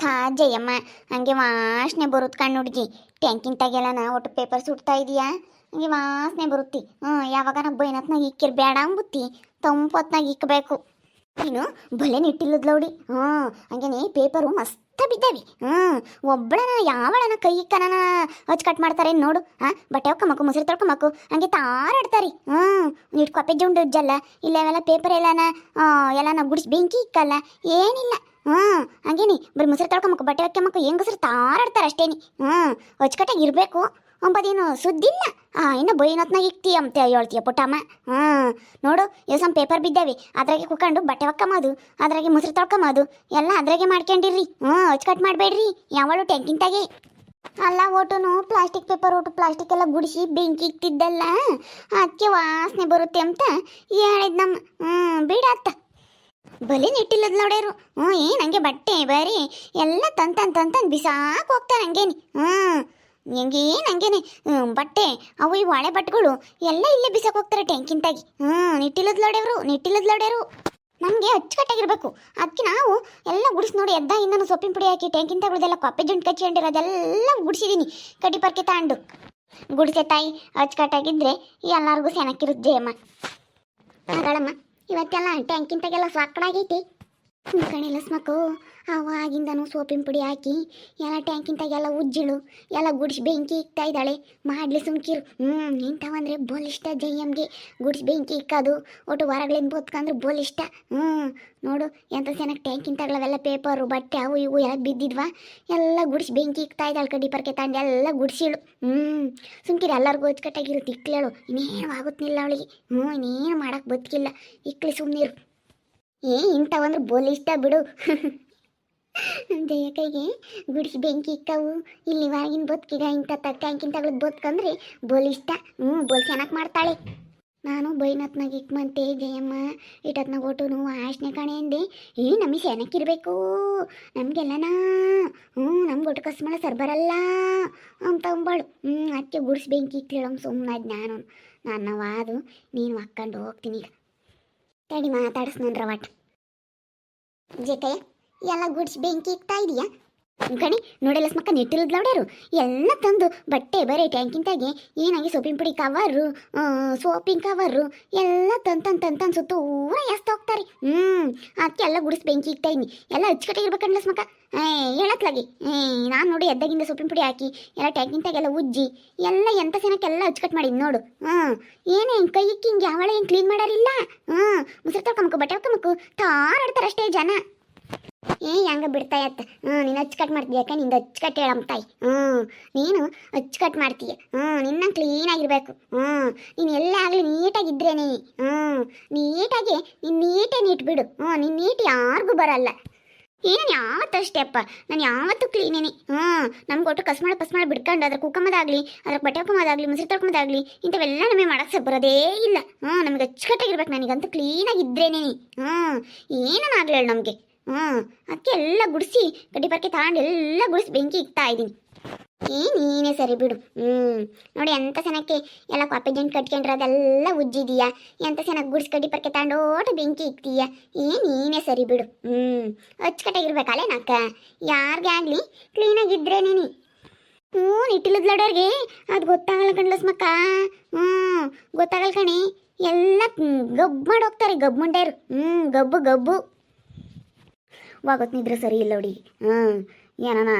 ಥಾ ಜಯಮ್ಮ. ಹಂಗೆ ವಾಸನೆ ಬರುತ್ತೆ ಕಣ್ಣು ಹುಡುಗಿ. ಟ್ಯಾಂಕಿನ ತೆಗೆಲ್ಲ ಒಟ್ಟು ಪೇಪರ್ ಸುಡ್ತಾ ಇದೀಯಾ? ಹಂಗೆ ವಾಸನೆ ಬರುತ್ತಿ. ಹ್ಞೂ, ಯಾವಾಗ ನಾ ಬೈನತ್ನಾಗ ಇಕ್ಕಿರ್ ಬೇಡ ಅಂಬುತ್ತಿ. ತಂಪೊತ್ನಾಗ ಇಕ್ಕಬೇಕು ನೀನು ಬಲೆ ನಿಟ್ಟಿಲ್ಲದ್ಲೌಡಿ ಹ್ಞೂ ಹಂಗೇನೆ ಪೇಪರು ಮಸ್ತ ಬಿದ್ದಾವಿ. ಹ್ಞೂ ಒಬ್ಬಳನ ಯಾವಳನ ಕೈ ಕನನ ಹಚ್ ಕಟ್ ಮಾಡ್ತಾರೆ ನೋಡು. ಹಾಂ, ಬಟ್ಟೆ ಹೊಕ್ಕಮಕ್ಕು ಮೊಸರು ತೊಳ್ಕೊಮಕ್ಕು ಹಂಗೆ ತಾರಾಡ್ತಾರೆ ಹ್ಞೂ, ನೀಟ್ ಕೊಪ್ಪೆ ಜುಂಡು ಉಜ್ಜಲ್ಲ. ಇಲ್ಲ ಅವೆಲ್ಲ ಪೇಪರ್ ಎಲ್ಲನ ಎಲ್ಲನ ಗುಡಿಸಿ ಬೆಂಕಿ ಇಕ್ಕಲ್ಲ. ಏನಿಲ್ಲ. ಹ್ಞೂ, ಹಂಗೇನಿ. ಬರಿ ಮೊಸರು ತೊಳ್ಕೊಮಕ್ಕು ಬಟ್ಟೆ ಹೊಕ್ಕಮಕ್ಕು ಹೆಂಗಸರು ತಾರಾಡ್ತಾರೆ ಅಷ್ಟೇನಿ. ಹ್ಞೂ ಅಚ್ಚುಕಟ್ಟಾಗಿ ಇರಬೇಕು. ಅಂಬದೇನು ಸುದ್ದಿಲ್ಲ. ಆ, ಇನ್ನು ಬೈನೊತ್ನಾಗ ಇಕ್ತಿ ಅಂತ ಹೇಳ್ತೀಯ ಪುಟ್ಟಮ್ಮ ಹ್ಞೂ, ನೋಡು ಎಸಮ್ ಪೇಪರ್ ಬಿದ್ದಾವೆ. ಅದ್ರಾಗೆ ಕುತ್ಕೊಂಡು ಬಟ್ಟೆ ಒಕ್ಕಮೋದು ಅದ್ರಾಗೆ ಮೊಸರು ತೊಳ್ಕೊಂಬದು, ಎಲ್ಲ ಅದ್ರಾಗೆ ಮಾಡ್ಕೊಂಡಿರ್ರಿ. ಹ್ಞೂ ಅಚ್ಚುಕಟ್ಟು ಮಾಡಬೇಡ್ರಿ. ಯಾವಳು ಟ್ಯಾಂಕಿಂತಾಗೆ. ಅಲ್ಲ ಒಟುನು ಪ್ಲಾಸ್ಟಿಕ್ ಪೇಪರ್ ಒಟ್ಟು ಪ್ಲಾಸ್ಟಿಕ್ ಎಲ್ಲ ಗುಡಿಸಿ ಬೆಂಕಿ ಇಕ್ತಿದ್ದಲ್ಲ. ಅದಕ್ಕೆ ವಾಸನೆ ಬರುತ್ತೆ ಅಂತ ಹೇಳಿದ್ ನಮ್ಮ ಹ್ಞೂ, ಬಿಡತ್ತ. ಬಲಿ ನಿಟ್ಟಿಲ್ಲದ ನೋಡ್ಯಾರು ಹ್ಞೂ ಏನು ಹಂಗೆ ಬಟ್ಟೆ ಬರೀ ಎಲ್ಲ ತಂದ್ ತಂದ್ ತಂದ್ ಬಿಸಾಕ್ ಹೋಗ್ತಾರೆ ಹಂಗೇನಿ. ಹ್ಞೂ ಹೆಂಗೇನು ಹಂಗೇನೆ ಬಟ್ಟೆ ಅವು ಇವು ಹಳೆ ಬಟ್ಟೆಗಳು ಎಲ್ಲ ಇಲ್ಲೇ ಬಿಸಾಕ್ ಹೋಗ್ತಾರೆ ಟ್ಯಾಂಕಿಂತಾಗಿ. ಹ್ಞೂ ನಿಟ್ಟಿಲ್ಲದ್ ಲೋಡ್ಯವರು ನಿಟ್ಟಿಲ್ಲದ್ ಲೋಡ್ಯವರು ನಮಗೆ ಅಚ್ಚುಕಟ್ಟಾಗಿರ್ಬೇಕು. ಅದಕ್ಕೆ ನಾವು ಎಲ್ಲ ಗುಡಿಸಿ ನೋಡಿ ಎದ್ದ ಇನ್ನೊಂದು ಸೊಪ್ಪಿನ ಪುಡಿ ಹಾಕಿ ಟ್ಯಾಂಕಿಂತ ಉಳಿದೆಲ್ಲ ಕೊಪ್ಪೆ ಜುಂಟು ಕಚ್ಕೊಂಡಿರೋದೆಲ್ಲ ಗುಡಿಸಿದ್ದೀನಿ ಕಡ್ಡಿ ಪರ್ಕೆ ತಾಂಡು. ಗುಡಿಸೆ ತಾಯಿ ಅಚ್ಚುಕಟ್ಟಾಗಿದ್ರೆ ಎಲ್ಲರಿಗೂ ಸೆನಕ್ಕಿರುತ್ತೆ ಜಯಮ್ಮ. ಅಗಳಮ್ಮ ಇವತ್ತೆಲ್ಲ ಟ್ಯಾಂಕಿಂತಾಗೆಲ್ಲ ಸಾಕಡಾಗೈತಿ ಕಣೆಲ್ಲ ಸ್ಮಕು ಅವಾಗಿಂದನೂ ಸೋಪಿನ ಪುಡಿ ಹಾಕಿ, ಎಲ್ಲ ಟ್ಯಾಂಕಿಂತಾಗೆಲ್ಲ ಉಜ್ಜಿಳು, ಎಲ್ಲ ಗುಡಿಸಿ ಬೆಂಕಿ ಇಕ್ತಾ ಇದ್ದಾಳೆ. ಮಾಡಲಿ ಸುಮ್ಕಿರು. ಹ್ಞೂ ಇಂಥವಂದರೆ ಇಷ್ಟ ಜಯ್ಯಮ್ಗೆ ಗುಡಿಸಿ ಬೆಂಕಿ ಇಕ್ಕೋದು. ಒಟ್ಟು ಹೊರಗಳಿಂದ ಬೋತ್ಕಂದ್ರೆ ಬೋಲ್ ಇಷ್ಟ. ಹ್ಞೂ ನೋಡು ಎಂಥ ಚೆನ್ನಾಗಿ ಟ್ಯಾಂಕಿಂತಾಗಲವೆಲ್ಲ ಪೇಪರು, ಬಟ್ಟೆ ಅವು ಇವು ಎಲ್ಲ ಬಿದ್ದಿದ್ವಾ? ಎಲ್ಲ ಗುಡಿಸಿ ಬೆಂಕಿ ಇಕ್ತಾ ಇದ್ದಾಳೆ ಕಡ್ಡಿ ಪರ್ಕೆ ತಂದು ಎಲ್ಲ ಗುಡಿಸಿಳು. ಹ್ಞೂ ಸುಮ್ಕಿರು, ಎಲ್ಲರಿಗೂ ಅಚ್ಚುಕಟ್ಟಾಗಿರುತ್ತೆ ತಿಕ್ಲೇಳು ಇನ್ನೇನು ಆಗುತ್ತಿಲ್ಲ ಅವಳಿಗೆ. ಹ್ಞೂ ಇನ್ನೇನು ಮಾಡೋಕ್ಕೆ ಬದುಕಿಲ್ಲ. ಇಕ್ಲಿ ಸುಮ್ಮನಿರು ಏ ಇಂಥವಂದ್ರೆ ಬೋಲ್ ಇಷ್ಟ ಬಿಡು. ಜಯ ಕೈಗೆ ಗುಡಿಸಿ ಬೆಂಕಿ ಇಕ್ಕವು. ಇಲ್ಲಿ ಹೊರಗಿನ ಬದುಕಿದ ಇಂಥ ಟ್ಯಾಂಕಿನ ತಗೊಳದ್ ಬದುಕಂದ್ರೆ ಇಷ್ಟ. ಹ್ಞೂ, ಬೋಲ್ ಚೆನ್ನಾಗಿ ಮಾಡ್ತಾಳೆ. ನಾನು ಬೈನತ್ನಾಗ ಇಕ್ಕಮಂತೆ ಜಯಮ್ಮ. ಇಟತ್ನಾಗ ಒಟ್ಟು ನೋವು ಆಶ್ನೆ ಕಣೆ ಅಂದೆ. ಏ ನಮಗೆ ಸೆನಕ್ಕಿರ್ಬೇಕು ನಮಗೆಲ್ಲನ ಹ್ಞೂ, ನಮ್ಗೆ ಒಟ್ಟು ಕಸ್ಮಳ ಸರ್ಬರಲ್ಲ ಅಂತ ಅಂಬಾಳು. ಹ್ಞೂ ಅದಕ್ಕೆ ಗುಡಿಸಿ ಬೆಂಕಿ ಇಕ್ಲೇಳಮ್ ಸುಮ್ಮನಾದ್ ನಾನು ನಾನು ವಾದು ನೀನು ಹಾಕ್ಕೊಂಡು ಹೋಗ್ತೀನಿ ಈಗ. ತಡಿ ಮಾತಾಡಿಸ್ ನನ್ನ ರವಾಟ್. ಜೇಕಯ್ಯ ಎಲ್ಲ ಗುಡ್ಸ್ ಬೆಂಕಿ ಇಕ್ತಾ ಇದೆಯಾ? ಗಣಿ, ನೋಡೆಲ್ಲ ಸ್ಮಕ್ಕ ನೆಟ್ಟಿಲ್ದ ಲೌಡ್ಯಾರು ಎಲ್ಲ ತಂದು ಬಟ್ಟೆ ಬರೀ ಟ್ಯಾಂಕಿಂತಾಗೆ ಏನಾಗಿ ಸೋಪಿನ ಪುಡಿ ಕವರು ಸೋಪಿನ ಕವರು, ಎಲ್ಲ ತಂದು ತಂದು ತಂದು ಸುತ್ತ ಊರ ಎಸ್ತ ಹೋಗ್ತಾರೆ. ಹ್ಞೂ ಅದಕ್ಕೆ ಎಲ್ಲ ಗುಡಿಸ್ ಬೆಂಕಿ ಇಕ್ತಾ ಇದೀನಿ. ಎಲ್ಲ ಅಚ್ಚುಕಟ್ಟಾಗಿರ್ಬೇಕಂಡ್ಲ ಸ್ಮಕ್ಕ ಏ ಹೇಳತ್ಲಾಗಿ ನಾನು ನೋಡಿ ಎದ್ದಾಗಿಂದ ಸೊಪ್ಪಿನ ಪುಡಿ ಹಾಕಿ, ಎಲ್ಲ ಟ್ಯಾಂಕಿಂತಾಗೆಲ್ಲ ಉಜ್ಜಿ, ಎಲ್ಲ ಎಂಥ ಸೆನಕ್ಕೆಲ್ಲ ಅಚ್ಚುಕಟ್ಟು ಮಾಡಿ ನೋಡು. ಹ್ಞೂ ಏನೇ ಹಿಂಗೆ ಕೈ ಹಿಂಗೆ ಯಾವಳ ಕ್ಲೀನ್ ಮಾಡಾರಿಲ್ಲ. ಹ್ಞೂ ಮುಸುರು ತೊಳ್ಕೊಂಬಕು ಬಟ್ಟೆ ಹೊಕ್ಕಮಕ್ಕು ತಾರಾಡ್ತಾರೆ ಅಷ್ಟೇ ಜನ. ಏ, ಹೆಂಗ ಬಿಡ್ತಾ ಇತ್ತ ಹ್ಞೂ ನೀನು ಅಚ್ಚುಕಟ್ಟು ಮಾಡ್ತೀಯ ಯಾಕೆ? ನಿಂದು ಅಚ್ಚುಕಟ್ಟು ಹೇಳಮ್ಮ ತಾಯಿ. ಹ್ಞೂ ನೀನು ಅಚ್ಚುಕಟ್ಟು ಮಾಡ್ತೀಯ ಹ್ಞೂ ನಿನ್ನ ಕ್ಲೀನಾಗಿರ್ಬೇಕು ಹ್ಞೂ ನೀನು ಎಲ್ಲ ಆಗಲಿ ನೀಟಾಗಿದ್ರೇನೆ ಹ್ಞೂ ನೀಟಾಗಿ, ನೀನು ನೀಟೇ ಇಟ್ಬಿಡು ಹ್ಞೂ ನಿನ್ನ ನೀಟ್ ಯಾರಿಗೂ ಬರಲ್ಲ. ಏನು ಯಾವತ್ತು ಅಷ್ಟೇ ಅಪ್ಪ. ನಾನು ಯಾವತ್ತೂ ಕ್ಲೀನೇನೆ ಹ್ಞೂ ನಮ್ಗೆ ಒಟ್ಟು ಕಸ್ಮಾಳ ಪಸ್ಮಾಳ ಬಿಡ್ಕೊಂಡು ಅದ್ರ ಕುಕ್ಕಮ್ಮದಾಗಲಿ ಅದ್ರ ಬಟ್ಟೆ ಹಾಕೊಂಬೋದಾಗಲಿ ಮುಸಿರು ತೊಳ್ಕೊಂಬೋದಾಗಲಿ ಇಂಥವೆಲ್ಲ ನಮಗೆ ಮಾಡಕ್ಕೆ ಬರೋದೇ ಇಲ್ಲ. ಹ್ಞೂ ನಮಗೆ ಅಚ್ಚುಕಟ್ಟಾಗಿರ್ಬೇಕು. ನನಗಂತೂ ಕ್ಲೀನಾಗಿದ್ರೇನೆ ಹ್ಞೂ ಏನೂ ಆಗಲಿಲ್ಲ ನಮಗೆ. ಹ್ಞೂ ಅದಕ್ಕೆ ಎಲ್ಲ ಗುಡಿಸಿ, ಗಡ್ಡಿ ಪರ್ಕೆ ತಗೊಂಡು ಎಲ್ಲ ಗುಡಿಸಿ ಬೆಂಕಿ ಇಕ್ತಾ ಇದ್ದೀನಿ ಏ, ನೀನೇ ಸರಿ ಬಿಡು. ಹ್ಞೂ ನೋಡಿ ಎಂತ ಸೆನಕ್ಕೆ ಎಲ್ಲ ಕಾಪಿ ಜಂಟ್ ಕಟ್ಕೊಂಡ್ರೆ, ಅದೆಲ್ಲ ಉಜ್ಜಿದೀಯಾ. ಎಂತ ಚೆನ್ನಾಗಿ ಗುಡಿಸಿ ಕಡ್ಡಿ ಪರ್ಕೆ ತಗೊಂಡು ಓಟು ಬೆಂಕಿ ಇಕ್ತೀಯ. ಏ, ನೀನೇ ಸರಿ ಬಿಡು. ಹ್ಞೂ ಅಚ್ಚುಕಟ್ಟಾಗಿರ್ಬೇಕಲ್ಲೇ ನಾಕ ಯಾರಿಗೆ ಆಗಲಿ ಕ್ಲೀನಾಗಿದ್ದರೆ ನೀನು. ಹ್ಞೂ ಇಟ್ಟಿಲ್ಲದ ಲಡೋರ್ಗೆ. ಅದು ಗೊತ್ತಾಗಲ್ಲ ಕಣ್ಲ ಮಕ್ಕ ಹ್ಞೂ, ಗೊತ್ತಾಗಲ್ಲ ಕಣಿ. ಎಲ್ಲ ಗಬ್ಬು ಮಾಡಿ ಹೋಗ್ತಾರೆ ಗಬ್ಬು ಮುಂಡ್ಯಾರು ಹ್ಞೂ ಗಬ್ಬು ಗಬ್ಬು. ವಾಗತ್ ನಿದ್ರೆ ಸರಿ ಇಲ್ಲ ನೋಡಿ ಹ್ಞೂ ಏನನ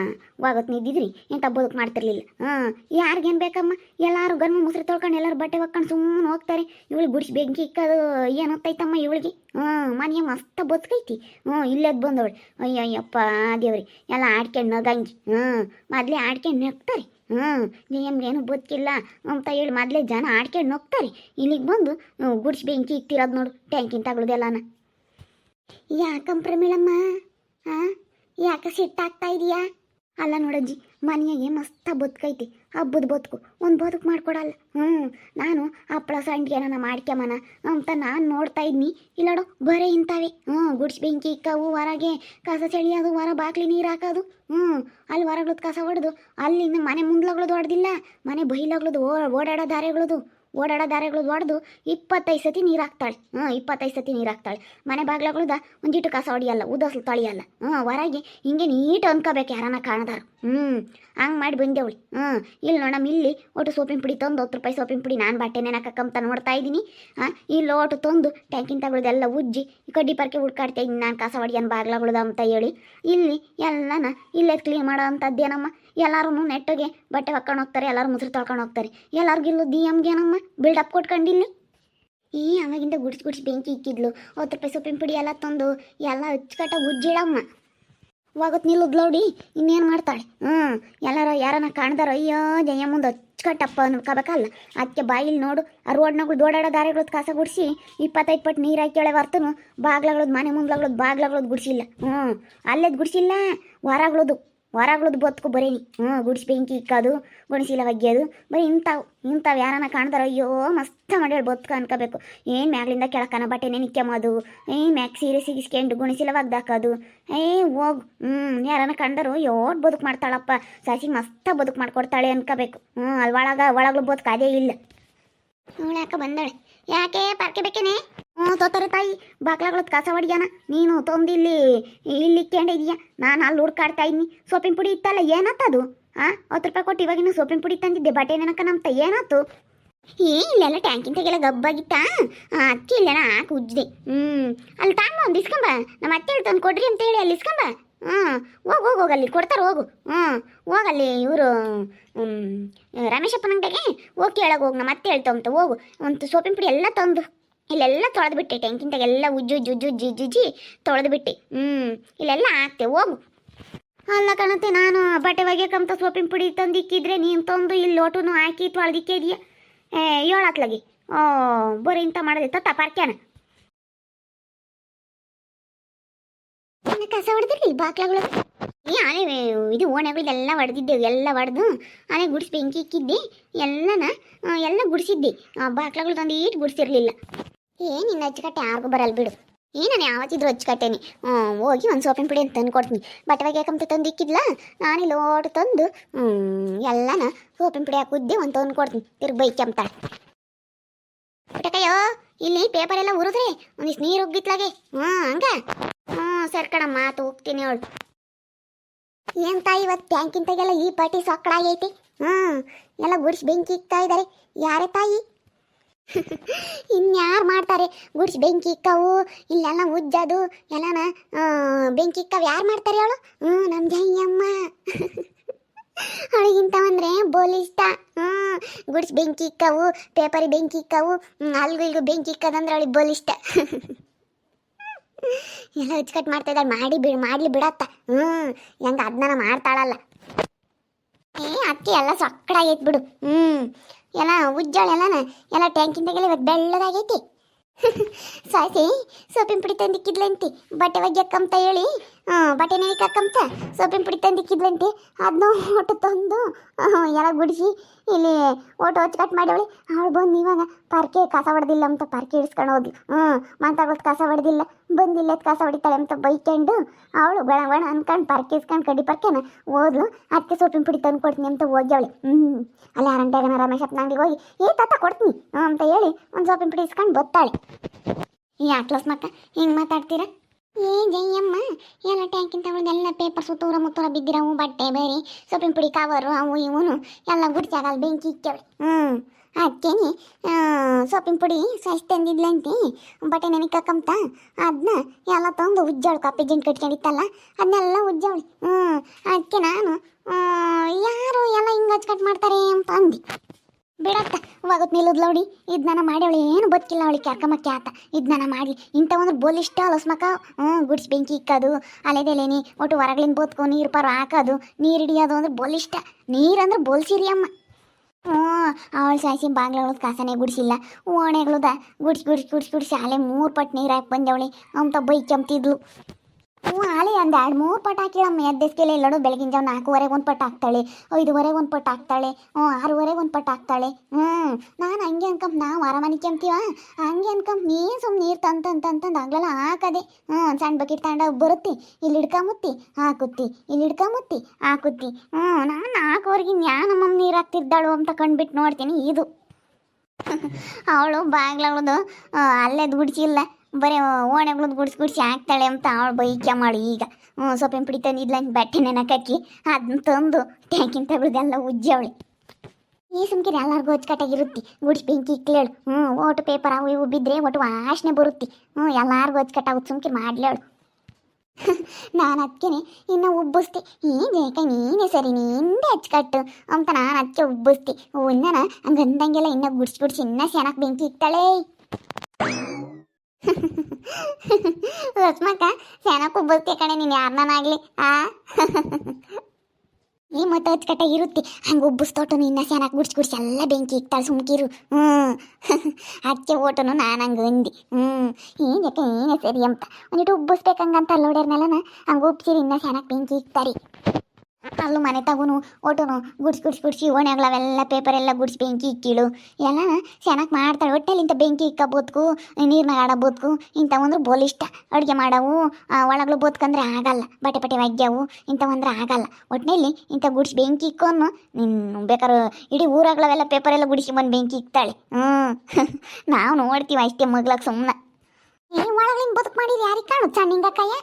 ವಾಗತ್ ನಿದ್ದಿದ್ರಿ ಎಂತ ಬದುಕು ಮಾಡ್ತಿರ್ಲಿಲ್ಲ. ಹ್ಞೂ ಯಾರಿಗೇನು ಬೇಕಮ್ಮ? ಎಲ್ಲರೂ ಗರ್ಮ ಮುಸ್ರಿ ತೊಳ್ಕೊಂಡು ಎಲ್ಲರೂ ಬಟ್ಟೆ ಒಕ್ಕೊಂಡು ಸುಮ್ಮನೆ ಹೋಗ್ತಾರೆ. ಇವಳಿಗೆ ಗುಡಿಸಿ ಬೆಂಕಿ ಇಕ್ಕದು ಏನು ಹೊತ್ತೈತಮ್ಮ ಇವಳಿಗೆ? ಹ್ಞೂ ಮನೆ ಮಸ್ತ ಬದುಕೈತಿ. ಹ್ಞೂ ಇಲ್ಲದ್ ಬಂದವಳು. ಅಯ್ಯ ಅಯ್ಯಪ್ಪ ದೇವ್ರಿ, ಎಲ್ಲ ಆಡ್ಕೊಂಡು ನಗಂಗಿ. ಹ್ಞೂ ಮೊದಲೇ ಆಡ್ಕೊಂಡು ನಗ್ತಾರೆ. ಹ್ಞೂ ಏನು ಬದುಕಿಲ್ಲ ಅಂತ ಹೇಳಿ ಮೊದಲೇ ಜನ ಆಡ್ಕೊಂಡು ಹೋಗ್ತಾರೆ ಇಲ್ಲಿಗೆ ಬಂದು ಗುಡಿಸಿ ಬೆಂಕಿ ಇಕ್ತಿರೋದು ನೋಡು, ಟ್ಯಾಂಕಿನ ತಗೊಳ್ದೆಲ್ಲನ ಯಾಕಂಪ್ರ ಪ್ರಮೀಳಮ್ಮ ಹಾಂ ಯಾಕೆ ಸಿಟ್ಟಾಗ್ತಾ ಇದೀಯಾ? ಅಲ್ಲ ನೋಡಜ್ಜಿ ಮನೆಯಾಗೆ ಮಸ್ತ ಬದುಕೈತಿ. ಹಬ್ಬದ ಬದುಕು. ಒಂದು ಬದುಕು ಮಾಡ್ಕೊಡಲ್ಲ. ಹ್ಞೂ ನಾನು ಹಪ್ಪಳ ಸಂಡಿಗೆ ನಾನು ಮಾಡ್ಕ್ಯಮನ ಅಂತ ನಾನು ನೋಡ್ತಾ ಇದ್ನಿ. ಇಲ್ಲೋಡು, ಬರೆ ಇಂಥವೆ. ಹ್ಞೂ ಗುಡ್ಸ್ ಬೆಂಕಿ ಇಕ್ಕವು ಹೊರಗೆ, ಕಸ ಚಳಿಯೋದು, ಹೊರ ಬಾಕ್ಲಿ ನೀರು ಹಾಕೋದು. ಹ್ಞೂ ಅಲ್ಲಿ ಹೊರಗಳದ್ದು ಕಸ ಹೊಡೆದು, ಅಲ್ಲಿಂದ ಮನೆ ಮುಂದ್ಲಗಳದು ಹೊಡೆದಿಲ್ಲ. ಮನೆ ಬೈಲಗಳದು ಓಡಾಡೋ ದಾರಿಗಳದು. ಓಡಾಡೋ ದಾರಗಳು ಒಡೆದು ಇಪ್ಪತ್ತೈದು ಸತಿ ನೀರು ಹಾಕ್ತಾಳೆ ಹ್ಞೂ ಇಪ್ಪತ್ತೈದು ಸತಿ ನೀರು ಹಾಕ್ತಾಳೆ ಮನೆ ಬಾಗ್ಲಗಳದ ಒಂದಿಟ್ಟು ಕಸ ಹೊಡಿಯಲ್ಲ, ಉದಾಸಲು ತಳಿಯಲ್ಲ. ಹ್ಞೂ ಹೊರಗೆ ಹಿಂಗೆ ನೀಟ್ ಅನ್ಕೋಬೇಕು ಯಾರನ್ನ ಕಾಣದಾರ. ಹ್ಞೂ ಹಂಗೆ ಮಾಡಿ ಬಂದೇವಳಿ ಹ್ಞೂ ಇಲ್ಲಿ ನೋಡಮ್ಮ ಇಲ್ಲಿ ಒಟ್ಟು ಸೋಪಿನ ಪುಡಿ ತಂದು ಹತ್ತು ರೂಪಾಯಿ ಸೋಪಿನ ಪುಡಿ ನಾನು ಬಟ್ಟೆ ನೆನಕಕ್ಕಂತ ನೋಡ್ತಾ ಇದ್ದೀನಿ. ಹಾಂ ಇಲ್ಲಿ ಒಟ್ಟು ತಂದು ಟ್ಯಾಂಕಿನ ತಗೊಳ್ದೆಲ್ಲ ಉಜ್ಜಿ ಕಡ್ಡಿ ಪರ್ಕೆ ಹುಡ್ಕಾಡ್ತಾ ಇದ್ದೀನಿ ನಾನು ಕಸ ಹೊಡಿಯನ್ ಬಾಗ್ಲಗಳದ ಅಂತ ಹೇಳಿ. ಇಲ್ಲಿ ಎಲ್ಲನ ಇಲ್ಲೇ ಕ್ಲೀನ್ ಮಾಡೋ ಅಂಥದ್ದೇನಮ್ಮ? ಎಲ್ಲರೂ ನೆಟ್ಟಗೆ ಬಟ್ಟೆ ಹೊಕ್ಕೊಂಡು ಹೋಗ್ತಾರೆ, ಎಲ್ಲರೂ ಮುಸುರು ತೊಳ್ಕೊಂಡು ಹೋಗ್ತಾರೆ. ಎಲ್ಲರಿಗೂ ಇಲ್ಲೂ ದಿ ಎಮ್ಗೇನಮ್ಮ ಬಿಲ್ಡಪ್ ಕೊಟ್ಕೊಂಡಿಲ್ಲಿ? ಈ ಅವಾಗಿಂದ ಗುಡಿಸಿ ಗುಡಿಸಿ ಬೆಂಕಿ ಇಕ್ಕಿದ್ಲು. ಹತ್ತು ರೂಪಾಯಿ ಸೊಪ್ಪಿನ ಪುಡಿ ಎಲ್ಲ ತಂದು, ಎಲ್ಲ ಅಚ್ಚುಕಟ್ಟ ಉಜ್ಜಿಡಮ್ಮ. ಹೋಗತ್ ನಿಲ್ಲುದ್ಲೋಡಿ ಇನ್ನೇನು ಮಾಡ್ತಾಳೆ? ಹ್ಞೂ ಎಲ್ಲಾರ ಯಾರನ್ನ ಕಾಣ್ದಾರೋ, ಅಯ್ಯೋ, ಜಯ ಮುಂದೆ ಅಚ್ಚುಕಟ್ಟಪ್ಪ ಅನ್ಕೋಬೇಕಲ್ಲ ಅದಕ್ಕೆ ಬಾಯಿಲಿ ನೋಡು ಆ ರೋಡ್ನಾಗಳು ದೋಡಾಡೋ ದಾರಿಗಳದ್ದು ಕಸ ಗುಡಿಸಿ, ಇಪ್ಪತ್ತೈದು ಪಟ್ಟು ನೀರು ಹಾಕ್ಯಾಳೆ ಹೊರ್ತನು ಬಾಗ್ಲಗಳದ್ದು ಮನೆ ಮುಂದ್ಲಗಳದ್ದು ಬಾಗ್ಲಗಳದ್ದು ಗುಡಿಸಿಲ್ಲ. ಹ್ಞೂ ಅಲ್ಲೇದು ಗುಡಿಸಿಲ್ಲ, ಹೊರಗಳದು. ಹೊರಗಳದ್ದು ಬದುಕು ಬರೀನಿ ಹ್ಞೂ, ಗುಡಿಸಿ ಬೆಂಕಿ ಇಕ್ಕೋದು, ಗುಣಶೀಲ ಒಗ್ಯೋದು ಬರೀ ಇಂಥವು ಇಂಥವು ಯಾರನ್ನ ಕಾಣ್ತಾರೋ, ಅಯ್ಯೋ, ಮಸ್ತ ಹೇಳಿ ಬದುಕು ಅನ್ಕೋಬೇಕು. ಏನು ಮ್ಯಾಗ್ಲಿಂದ ಕೆಳಕನ ಬಟ್ಟೆ ನಿಕ್ಕೆಂಬೋದು ಏ ಮ್ಯಾಗ್ ಸೀರೆ ಸಿಗಿಸ್ಕೊಂಡು ಗುಣಶೀಲ ಒಗ್ದಾಕೋದು ಏ, ಹೋಗು. ಹ್ಞೂ ಯಾರನ್ನ ಕಂಡರು ಯೋಟ್ ಬದುಕು ಮಾಡ್ತಾಳಪ್ಪ ಸಸಿ ಮಸ್ತ ಬದುಕು ಮಾಡ್ಕೊಡ್ತಾಳೆ ಅನ್ಕೋಬೇಕು. ಹ್ಞೂ ಅಲ್ಲಿ ಒಳಗ ಒಳಗಳು ಬದುಕು ಅದೇ ಇಲ್ಲ. ಯಾಕೆ ಬಂದಾಳೆ ಯಾಕೆ ಪಾರ್ಕೆ ಬೇಕೇನೆ? ಹ್ಞೂ, ತೋತಾರೆ ತಾಯಿ. ಬಾಗ್ಲಗಳದ್ದು ಕಸ ಹೊಡಿಯಾನ. ನೀನು ತೊಂದು ಇಲ್ಲಿ ಇಲ್ಲಿ ನಾನು ಅಲ್ಲಿ ಹುಡ್ಕಾಡ್ತಾ ಇದ್ದೀನಿ ಸೋಪಿನ ಪುಡಿ ಇತ್ತಲ್ಲ ಏನಾತದು ಹಾಂ ಹತ್ತು ರೂಪಾಯಿ ಕೊಟ್ಟು ಇವಾಗಿನ ಸೋಪಿನ ಪುಡಿ ತಂದಿದ್ದೆ. ಬಟ್ಟೆ ನೆನಕ ನಮ್ತ ಏನತ್ತು? ಏ ಇಲ್ಲೆಲ್ಲ ಟ್ಯಾಂಕಿನ ತೆಗೆಲ್ಲ ಗಬ್ಬಾಗಿತ್ತ? ಅಕ್ಕಿ ಇಲ್ಲೆಲ್ಲ ಹಾಕಿ ಉಜ್ಜಿದೆ ಹ್ಞೂ ಅಲ್ಲಿ ತಾಂಬ ಒಂದು ಇಸ್ಕೊಂಬ. ನಮ್ಮ ಅತ್ತೆ ಹೇಳಿ ತಂದು ಕೊಡ್ರಿ ಅಂತ ಹೇಳಿ ಅಲ್ಲಿ ಇಸ್ಕೊಂಬ. ಹ್ಞೂ. ಹೋಗಿ, ಹೋಗು ಹೋಗಲ್ಲಿ ಕೊಡ್ತಾರೆ ಹೋಗು. ಹ್ಞೂ. ಹೋಗಲ್ಲಿ ಇವರು ರಮೇಶಪ್ಪನ ಅಂಗಡಿಗೆ ಹೋಗಿ ಕೇಳಕ್ಕೆ ಹೋಗಿ. ನಮ್ಮ ಅತ್ತೆ ಹೇಳ್ತಾವಂತ ಹೋಗು. ಒಂದು ಸೋಪಿನ ಪುಡಿ ಎಲ್ಲ ತಂದು. ಇಲ್ಲೆಲ್ಲ ತೊಳೆದು ಬಿಟ್ಟೆ ಟ್ಯಾಂಕಿಂತಾಗ ಎಲ್ಲ ಉಜ್ಜು ಉಜ್ಜು ಜಿ ಉಜ್ಜಿ ಉಜ್ಜಿ ತೊಳೆದು ಬಿಟ್ಟೆ. ಹ್ಞೂ ಇಲ್ಲೆಲ್ಲ ಹಾಕ್ತೆ ಹೋಗು. ಅಲ್ಲ ಕಣತೆ ನಾನು ಬಟ್ಟೆ ಒಗೆಯಕ್ಕಂತ ಸೋಪಿನ ಪುಡಿ ತಂದಿಕ್ಕಿದ್ರೆ ನೀನು ತಂದು ಇಲ್ಲಿ ಲೋಟುನು ಹಾಕಿ ತೊಳೆದಿಕ್ಕಿದೀಯ ಏ ಏಳತ್ಲಾಗಿ ಓ ಬರೀ ಇಂಥ ಮಾಡಿದೆ ತತ್ತ ಪಾರ್ಕ್ಯಾನ? ಕಸ ಹೊಡೆದಿರ್ಲಿ ಬಾಕ್ಲಗಳು ಈ ಆನೆ ಇದು ಓಣೆಗಳೆಲ್ಲ ಹೊಡೆದಿದ್ದೆವು ಎಲ್ಲ ಹೊಡೆದು ಆನೆ ಗುಡಿಸಿ ಬೆಂಕಿ ಇಕ್ಕಿದ್ದೆ ಎಲ್ಲನ ಎಲ್ಲ ಗುಡಿಸಿದ್ದೆ. ಬಾಕ್ಲಗಳು ತಂದು ಈಟ್ ಗುಡಿಸಿರ್ಲಿಲ್ಲ. ಏ, ನಿನ್ನ ಅಚ್ಚುಕಟ್ಟೆ ಯಾರಿಗೂ ಬರಲ್ಲ ಬಿಡು. ಏ, ನಾನು ಯಾವತ್ತಿದ್ರು ಅಚ್ಚುಕಟ್ಟೆನಿ. ಹ್ಞೂ ಹೋಗಿ ಒಂದು ಸೋಪಿನ ಪುಡಿ ಅಂತ ತಂದು ಕೊಡ್ತೀನಿ. ಬಟ್ಟೆ ಒಗ್ಯಾಕಂತ ತಂದು ಇಕ್ಕಿದ್ಲ? ನಾನು ಲೋಟ್ ತಂದು ಎಲ್ಲನ ಸೋಪಿನ ಪುಡಿ ಹಾಕುದ್ದೆ ಒಂದು ತಂದು ಕೊಡ್ತೀನಿ. ತಿರ್ಗಿ ಬೈಕಂತಾಳೆ ಪುಟಕಯ್ಯೋ ಇಲ್ಲಿ ಪೇಪರ್ ಎಲ್ಲ ಉರಿದ್ರೆ ಒಂದಿಷ್ಟು ನೀರು ಉಗ್ಗಿತ್ಲಾಗೆ. ಹ್ಞೂ ಹಂಗ? ಹ್ಞೂ ಸರಿ ಕಣಮ್ಮ ಮಾತು ಹೋಗ್ತೀನಿ ಅವಳು. ಏನ್ ತಾಯಿ ಇವತ್ತು ಟ್ಯಾಂಕಿಂತಾಗೆಲ್ಲ ಈ ಪಾಟಿ ಸೊಕ್ಕಳಾಗೈತಿ ಹ್ಞೂ ಎಲ್ಲ ಗುಡಿಸಿ ಬೆಂಕಿ ಇಕ್ತಾ ಇದ್ದಾರೆ ಯಾರೇ ತಾಯಿ? ಇನ್ಯಾರು ಮಾಡ್ತಾರೆ? ಗುಡ್ಸ್, ಬೆಂಕಿ ಇಕ್ಕವು ಇಲ್ಲೆಲ್ಲ ಉಜ್ಜದು, ಎಲ್ಲನ ಬೆಂಕಿ ಇಕ್ಕವು ಯಾರು ಮಾಡ್ತಾರೆ ಅವಳು? ಹ್ಞೂ ನಮ್ಮ ಜಯ್ಯಮ್ಮ ಅವಳಿಗಿಂತವಂದ್ರೆ ಬೋಲ್ ಇಷ್ಟ. ಹ್ಞೂ, ಗುಡ್ಸ್, ಬೆಂಕಿ ಇಕ್ಕವು ಪೇಪರಿ ಬೆಂಕಿ ಇಕ್ಕವು ಅಲ್ಗೂ ಇಲ್ಗೂ ಬೆಂಕಿ ಇಕ್ಕದಂದ್ರೆ ಅವಳಿಗೆ ಬೋಲ್ ಇಷ್ಟ. ಎಲ್ಲ ಅಚ್ಚುಕಟ್ಟು ಮಾಡ್ತಾ ಇದ್ದಾಳೆ. ಮಾಡಿ ಬಿಡು, ಮಾಡಲಿ ಬಿಡತ್ತ. ಹ್ಞೂ, ಹೆಂಗೆ ಅದನ್ನ ಮಾಡ್ತಾಳಲ್ಲ. ಏ, ಅಕ್ಕಿ ಎಲ್ಲ ಸಕ್ಕಡಾಗೈತೆ ಬಿಡು. ಹ್ಞೂ ಎಲ್ಲ ಉಜ್ಜಳ ಎಲ್ಲನ ಎಲ್ಲ ಟ್ಯಾಂಕಿಂದಾಗೆಲ್ಲ ಇವತ್ತು ಬೆಳ್ಳದಾಗೈತಿ ಸಾಸಿ ಸೋಪಿನ ಪುಡಿ ತಂದಿಕ್ಕಿದ್ಲಂತಿ. ಬಟ್ಟೆ ಒಗ್ಯಕ್ಕಂತ ಹೇಳಿ ಹ್ಞೂ, ಬಟ್ಟೆ ನೆನಿಕಕ್ಕಂತ ಸೋಪಿನ ಪುಡಿ ತಂದಿಕ್ಕಿದ್ಲಂಟಿ ಅದನ್ನ ಒಟ್ಟು ತಂದು ಎಲ್ಲ ಗುಡಿಸಿ ಇಲ್ಲಿ ಒಟ್ಟು ಹೊಚ್ಚು ಕಟ್ ಮಾಡವಳಿ ಅವಳು ಬಂದು ಇವಾಗ ಪಾರ್ಕೆ ಕಸ ಹೊಡೆದಿಲ್ಲ ಅಂತ ಪಾರ್ಕೆ ಇಡ್ಸ್ಕೊಂಡು ಹೋದ್ಲು. ಹ್ಞೂ ಮಾತಾಡೋದು ಕಸ ಹೊಡೆದಿಲ್ಲ. ಬಂದಿಲ್ಲ ಕಸ ಹೊಡಿತಾಳೆ ಅಂತ ಬೈಕೊಂಡು ಅವಳು ಬೇಡ ಬೇಡ ಅನ್ಕೊಂಡು ಪಾರ್ಕೆ ಇಸ್ಕೊಂಡು ಕಡ್ಡಿ ಪಾರ್ಕೆನ ಹೋದ್ಲು. ಅದಕ್ಕೆ ಸೊಪ್ಪಿನ ಪುಡಿ ತಂದು ಕೊಡ್ತೀನಿ ಅಂತ ಹೋಗ್ಯವಳೆ. ಹ್ಞೂ, ಅಲ್ಲಿ ರಮೇಶ್ ರಮೇಶಪ್ಪನ ಅಂಗಡಿಗೆ ಹೋಗಿ, ಏ ತಾತ ಕೊಡ್ತೀನಿ ಅಂತ ಹೇಳಿ ಒಂದು ಸೋಪಿನ ಪುಡಿ ಇಸ್ಕೊಂಡು ಬತ್ತಾಳೆ. ಈ ಕ್ಲಾಸ್ ಮಕ್ಕ, ಹಿಂಗೆ ಮಾತಾಡ್ತೀರಾ? ಏ ಜಯ್ಯಮ್ಮ ಎಲ್ಲ ಟ್ಯಾಂಕಿನ ತಗೊಳ್ದೆಲ್ಲ ಪೇಪರ್ ಸುತ್ತೂರ ಮುತ್ತೂರ ಬಿದ್ದಿರವು ಬಟ್ಟೆ ಬೇರೆ ಸೊಪ್ಪಿನ ಪುಡಿ ಕವರು ಅವು ಇವನು ಎಲ್ಲ ಗುಡ್ಸಾಗಲ್ಲ ಬೆಂಕಿ ಇಕ್ಕವಳೆ ಹ್ಞೂ ಅದಕ್ಕೇನೆ ಸೊಪ್ಪಿನ ಪುಡಿ ಸೈಸ್ ತಂದಿದ್ಲಂತೆ. ಬಟ್ಟೆ ನೆನಕಂತ ಅದನ್ನ ಎಲ್ಲ ತಂದು ಉಜ್ಜಾಳು ಕಪ್ಪೆ ಜಂಟ್ ಕಟ್ಕೊಂಡಿತ್ತಲ್ಲ ಅದನ್ನೆಲ್ಲ ಉಜ್ಜಾವಳಿ. ಹ್ಞೂ ಅದಕ್ಕೆ ನಾನು ಯಾರು ಎಲ್ಲ ಹಿಂಗೆ ಕಟ್ ಮಾಡ್ತಾರೆ ಅಂತ ಅಂದು. ಬಿಡತ್ತ ಇವಾಗತ್ ನಿಲ್ಲದ್ಲ ಅವಳಿ. ಇದನ್ನ ಮಾಡಿ ಅವಳು ಏನು ಬದುಕಿಲ್ಲ ಅವಳಿಗೆ ಕರ್ಕಮಕ್ಕೆ ಆತ. ಇದನ್ನ ಮಾಡಿ. ಇಂಥವಂದ್ರೆ ಒಂದು ಬೋಲಿಷ್ಟ ಅಲಸ್ಮಕ ಹ್ಞೂ ಗುಡ್ಸ್ ಬೆಂಕಿ ಇಕ್ಕೋದು, ಅಲೆದೆಲೇನಿ, ಒಟ್ಟು ಹೊರಗಳಿಂದ ಬೋತ್ಕೊ, ನೀರು ಪರ್ವ ಹಾಕೋದು, ನೀರು ಹಿಡಿಯೋದು ಅಂದ್ರೆ ಬೋಲಿಷ್ಟ ನೀರಂದ್ರೆ ಬೋಲ್ ಸಿರಿ ಅಮ್ಮ ಹ್ಞೂ, ಅವಳು ಸಾಯಿಸಿ ಬಾಗ್ಲಗಳದ್ದು ಕಾಸನೆ ಗುಡಿಸಿಲ್ಲ. ಓಣೆಗಳುದ, ಗುಡ್ಸಿ ಗುಡ್ಸಿ ಗುಡ್ಸಿ ಗುಡ್ಸಿ ಅಲೆ ಮೂರು ಪಟ್ಟು ನೀರು ಹಾಕಿ ಬಂದವಳಿ. ಅಂತ ಬೈಕ್ ಕೆಮ್ತಿದ್ಲು. ಹ್ಞೂ ಆಳೆ ಒಂದು ಎರಡು ಮೂರು ಪಟ್ಟು ಹಾಕಿಳಮ್ಮ ಎದ್ದೆಸ್ಕೆಲ್ಲ ಇಲ್ಲ ಬೆಳಗಿನ ಜಾವ ನಾಲ್ಕೂವರೆಗೆ ಒಂದು ಪಟ್ಟು ಹಾಕ್ತಾಳೆ ಐದುವರೆಗೆ ಒಂದು ಪಟ್ಟು ಹಾಕ್ತಾಳೆ ಹ್ಞೂ ಆರೂವರೆಗೆ ಒಂದು ಪಟ್ಟು ಹಾಕ್ತಾಳೆ. ಹ್ಞೂ ನಾನು ಹಂಗೆ ಅನ್ಕಂಪ್ ನಾವು ಆರಾಮನಿ ಕೆಮ್ತೀವ ಹಂಗೆ ಅನ್ಕಂಪ್ ನೀನು ಸುಮ್ಮನೆ ನೀರು ತಂತಂತಂತಂದು ಹಂಗೆಲ್ಲ ಹಾಕದೆ. ಹ್ಞೂ ಸಣ್ಣ ಬಕೆಟ್ ತಗೊಂಡೋಗಿ ಬರುತ್ತಿ, ಇಲ್ಲಿ ಹಿಡ್ಕೊಂಬತ್ತಿ, ಹಾಕುತ್ತಿ, ಇಲ್ಲಿ ಹಿಡ್ಕೊಂಬತ್ತಿ, ಹಾಕುತ್ತಿ. ಹ್ಞೂ ನಾನು ನಾಲ್ಕುವರೆಗೆ ಅಮ್ಮ ನೀರು ಹಾಕ್ತಿದ್ದಾಳು ಅಂತ ಕಂಡುಬಿಟ್ಟು ನೋಡ್ತೀನಿ ಇದು. ಅವಳು ಬಾಗ್ಲಗಳದು ಅಲ್ಲೇ ಗುಡ್ಸಿಲ್ಲ ಬರೀ ಓಣೆಗಳದ್ದು ಗುಡಿಸಿ ಗುಡ್ಸಿ ಹಾಕ್ತಾಳೆ ಅಂತ ಅವಳು ಬೈಕ್ಯ ಮಾಡಿ ಈಗ. ಹ್ಞೂ, ಸೊಪ್ಪಿನ ಪುಡಿ ತಂದಿದ್ಲ ಬಟ್ಟೆ ನೆನಕಕ್ಕಿ ಅದನ್ನ ತಂದು ಟ್ಯಾಂಕಿನ ತಗೊಳ್ದೆಲ್ಲ ಉಜ್ಜಿ ಅವಳಿ. ಈ ಸುಮ್ಕಿರಿ ಎಲ್ಲರಿಗೂ ಅಚ್ಚುಕಟ್ಟಾಗಿರುತ್ತೆ ಗುಡ್ಸಿ ಬೆಂಕಿ ಇಕ್ಲೇಳು ಹ್ಞೂ, ಓಟು ಪೇಪರ್ ಅವು ಇವು ಬಿದ್ದರೆ ಒಟ್ಟು ವಾಸನೆ ಬರುತ್ತೆ. ಹ್ಞೂ, ಎಲ್ಲರಿಗೂ ಅಚ್ಚುಕಟ್ಟಾಗುತ್ತೆ ಸುಮ್ಕಿರಿ ಮಾಡ್ಲೇಳು. ನಾನು ಅದಕ್ಕೆ ಇನ್ನು ಉಬ್ಬಿಸ್ತಿ. ಏ ಜೇಕ ನೀನೇ ಸರಿ, ನಿಂದೆ ಹಚ್ಕಟ್ಟು ಅಂತ ನಾನು ಅದಕ್ಕೆ ಉಬ್ಬಿಸ್ತಿ. ಇನ್ನನ ಹಂಗಂದಂಗೆಲ್ಲ ಇನ್ನೂ ಗುಡ್ಸಿ ಗುಡ್ಸಿ ಇನ್ನೂ ಸೆನಕ್ ಬೆಂಕಿ ಇಕ್ತಾಳೆ. ಲಕ್ಷ್ಮಕ್ಕ ಸ್ಯಾನಕ್ಕೂ ಉಬ್ಬಿಸ್ತಿ ಕಣೆ, ನೀನು ಯಾರನ್ನಾಗ್ಲಿ ಆ? ಈ ಮತ ಹಚ್ಕಟ್ಟ ಇರುತ್ತೆ. ಹಂಗೆ ಉಬ್ಬಿಸ್ತೋಟು ಇನ್ನ ಸ್ಯಾನಕ್ಕೆ ಗುಡ್ಸಿ ಗುಡ್ಸಿ ಎಲ್ಲ ಬೆಂಕಿ ಇಕ್ತಾಳೆ ಸುಮ್ಕಿರು. ಹ್ಞೂ ಅದಕ್ಕೆ ಓಟನು ನಾನು ಹಂಗೆ ಅಂದಿ. ಹ್ಞೂ ಏನು ಜೊತೆ ಏನೇ ಸರಿ ಅಂತ. ಒಂದಿಟ್ಟು ಉಬ್ಬಿಸ್ಬೇಕಂಗಂತ ಅಲ್ಲೋಡ್ಯಾರ್ನೆಲ್ಲನ ಹಂಗೆ ಉಬ್ಬಿಸಿರಿ ಇನ್ನ ಸ್ಯಾನಕ್ಕೆ ಬೆಂಕಿ ಇಕ್ತಾರಿ ಅಲ್ಲೂ ಮನೆ ತಗುನು ಒಟುನು ಗುಡ್ಸಿ ಗುಡ್ಸಿ ಗುಡ್ಸಿ ಓಣ್ಯಾಗ್ಲವೆಲ್ಲ ಪೇಪರ್ ಎಲ್ಲ ಗುಡ್ಸಿ ಬೆಂಕಿ ಇಕ್ಕಿಳು. ಎಲ್ಲ ಚೆನ್ನಾಗಿ ಮಾಡ್ತಾಳೆ ಇಂಥ ಬೆಂಕಿ ಇಕ್ಕ ಬೋದ್ಕು ನೀರ್ನಾಗ ಆಡ ಬೋದ್ಕು ಇಂಥವಂದ್ರೆ ಬೋಲಿಷ್ಟ ಅಡುಗೆ ಮಾಡವು. ಒಳಗಳು ಬೋತ್ಕಂದ್ರೆ ಆಗಲ್ಲ, ಬಟ್ಟೆ ಬಟ್ಟೆ ಒಗ್ಯವು, ಇಂಥವಂದ್ರೆ ಆಗಲ್ಲ. ಒಟ್ಟಿನಲ್ಲಿ ಇಂಥ ಗುಡ್ಸಿ ಬೆಂಕಿ ಇಕ್ಕೋನು ನಿನ್ನ ಬೇಕಾದ್ರೆ ಇಡೀ ಊರಾಗ್ಲವೆಲ್ಲ ಪೇಪರ್ ಎಲ್ಲ ಗುಡಿಸಿ ಬಂದು ಬೆಂಕಿ ಇಕ್ತಾಳೆ. ಹ್ಞೂ ನಾವು ನೋಡ್ತೀವಿ ಅಷ್ಟೇ ಮಗ್ಲಾಗ ಸುಮ್ಮನೆ ಏ ಒಳಗಿನ ಬದುಕು ಮಾಡಿದ್ರೆ ಯಾರಿಗೆ ಕಾಣುತ್ತೆ? ಸಣ್ಣಿಂಗ ಕೈಯ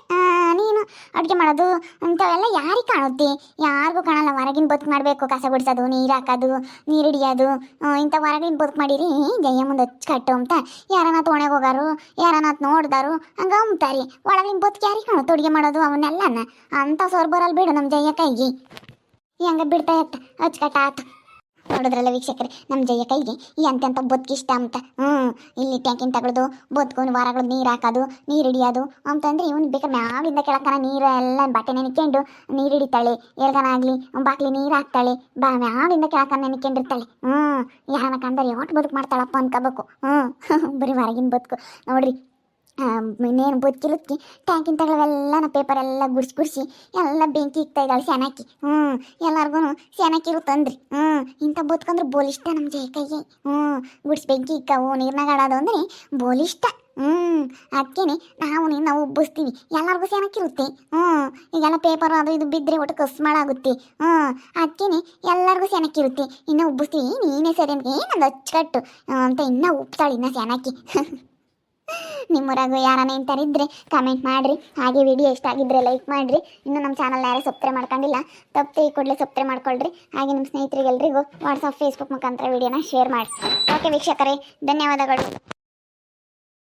ನೀನು ಅಡುಗೆ ಮಾಡೋದು ಇಂಥವೆಲ್ಲ ಯಾರಿಗೆ ಕಾಣುತ್ತೆ? ಯಾರಿಗೂ ಕಾಣಲ್ಲ. ಹೊರಗಿನ ಬದುಕು ಮಾಡಬೇಕು. ಕಸ ಗುಡಿಸೋದು, ನೀರು ಹಾಕೋದು, ನೀರು ಹಿಡಿಯೋದು. ಇಂಥ ಹೊರಗಿನ ಬದುಕು ಮಾಡಿರಿ. ಜಯ ಮುಂದೆ ಹಚ್ಕಟ್ಟು ಅಂತ. ಯಾರನ್ನ ಒಣಗೆ ಹೋಗಾರು ಯಾರನ್ನ ನೋಡ್ದಾರು, ಹಂಗೆ ಅಂಬ್ತಾರಿ. ಒಳಗಿನ ಬದುಕು ಯಾರಿಗೆ ಕಾಣುತ್ತೆ? ಅಡುಗೆ ಮಾಡೋದು, ಅವನ್ನೆಲ್ಲನ? ಅಂಥ ಸೋರ್ ಬರಲ್ಲ ಬಿಡು ನಮ್ಮ ಜಯ್ಯ ಕೈಗೆ ಹೆಂಗ ಬಿಡ್ತಾ ಇತ್ತ ನೋಡಿದ್ರಲ್ಲ ವೀಕ್ಷಕರೇ ನಮ್ಮ ಜಯ ಕೈಗೆ ಈ ಅಂತ ಬದುಕಿಷ್ಟ ಅಂತ. ಹ್ಞೂ ಇಲ್ಲಿ ಟ್ಯಾಂಕಿನ ತಗೊಳ್ಳೋದು ಬದುಕು ವಾರಗಳು ನೀರು ಹಾಕೋದು, ನೀರು ಹಿಡಿಯೋದು ಅಂತಂದ್ರೆ ಇವನು ಬೇಕಾದ್ರೆ ಮ್ಯಾವಿಂದ ಕೆಳಕನ ನೀರು ಎಲ್ಲ ಬಟ್ಟೆ ನೆನೆಕೊಂಡು ನೀರು ಹಿಡಿತಾಳೆ ಎಲ್ಗನಾಗ್ಲಿ ಬಾಕ್ಲಿ ನೀರು ಹಾಕ್ತಾಳೆ, ಬಾ ಮ್ಯಾವಿಂದ ಕೆಳಕನ ನೆನೆಕೊಂಡಿರ್ತಾಳೆ ಹ್ಞೂ ಯಾರನ್ನ ಕಂಡರೆ ಯಾವ ಬದುಕು ಮಾಡ್ತಾಳಪ್ಪ ಅನ್ಕೋಬೇಕು. ಹ್ಞೂ ಬರೀ ಹೊರಗಿನ ಬದುಕು. ನೋಡ್ರಿ ಇನ್ನೇನು ಬದುಕಿಲುತ್ತಿ ಟ್ಯಾಂಕಿನ ತಗೊಳ್ಳವೆಲ್ಲ ಪೇಪರ್ ಎಲ್ಲ ಗುಡ್ಸಿ ಗುಡಿಸಿ, ಎಲ್ಲ ಬೆಂಕಿ ಇಕ್ತಾ ಇದ್ದಾಳೆ ಸೆನಾಕಿ ಹ್ಞೂ ಎಲ್ಲರಿಗೂ ಸೆನಾಕಿ ಇರುತ್ತಂದ್ರಿ ಹ್ಞೂ ಇಂಥ ಬದುಕಂದ್ರೆ ಬೋಲ್ ಇಷ್ಟ ನಮ್ಮ ಜಯ ಕೈಗೆ. ಹ್ಞೂ ಗುಡ್ಸಿ ಬೆಂಕಿ ಇಕ್ಕವು, ನೀರ್ನಾಗ ಆಡೋದು ಅಂದರೆ ಬೋಲಿಷ್ಟ ಹ್ಞೂ ಅದಕ್ಕೇನೆ ನಾವು ನಿನ್ನ ಉಬ್ಬಿಸ್ತೀವಿ. ಎಲ್ಲರಿಗೂ ಸೆನಕ್ಕಿರುತ್ತೆ ಹ್ಞೂ ಈಗೆಲ್ಲ ಪೇಪರ್ ಅದು ಇದು ಬಿದ್ದರೆ ಒಟ್ಟು ಕಸ್ ಮಾಡಾಗುತ್ತೆ ಹ್ಞೂ ಅದಕ್ಕೇನೆ ಎಲ್ಲರಿಗೂ ಸೆನಕ್ಕಿರುತ್ತೆ ಇನ್ನೂ ಉಬ್ಬಿಸ್ತೀವಿ, ನೀನೇ ಸರಿ ಅಂತ ಏನಂದು ಅಚ್ಚುಕಟ್ಟು ಅಂತ ಇನ್ನೂ ಉಪ್ತಾಳೆ, ಇನ್ನೂ ಸೆನಕಿ ನಿಮ್ಮೂರಾಗ ಯಾರನ್ನ ಇಂಥರಿದ್ರೆ ಕಮೆಂಟ್ ಮಾಡಿರಿ. ಹಾಗೆ ವಿಡಿಯೋ ಇಷ್ಟ ಆಗಿದ್ರೆ ಲೈಕ್ ಮಾಡಿರಿ. ಇನ್ನು ನಮ್ಮ ಚಾನಲ್ ಯಾರೇ ಸಬ್ಸ್ಕ್ರೈಬ್ ಮಾಡ್ಕೊಂಡಿಲ್ಲ, ತಪ್ಪು ಈ ಕೂಡಲೇ ಸಬ್ಸ್ಕ್ರೈಬ್ ಮಾಡ್ಕೊಳ್ರಿ. ಹಾಗೆ ನಿಮ್ಮ ಸ್ನೇಹಿತರಿಗೆಲ್ಲರಿಗೂ ವಾಟ್ಸಪ್ ಫೇಸ್ಬುಕ್ ಮುಖಾಂತರ ವಿಡಿಯೋನ ಶೇರ್ ಮಾಡಿ ಓಕೆ ವೀಕ್ಷಕರೇ, ಧನ್ಯವಾದಗಳು.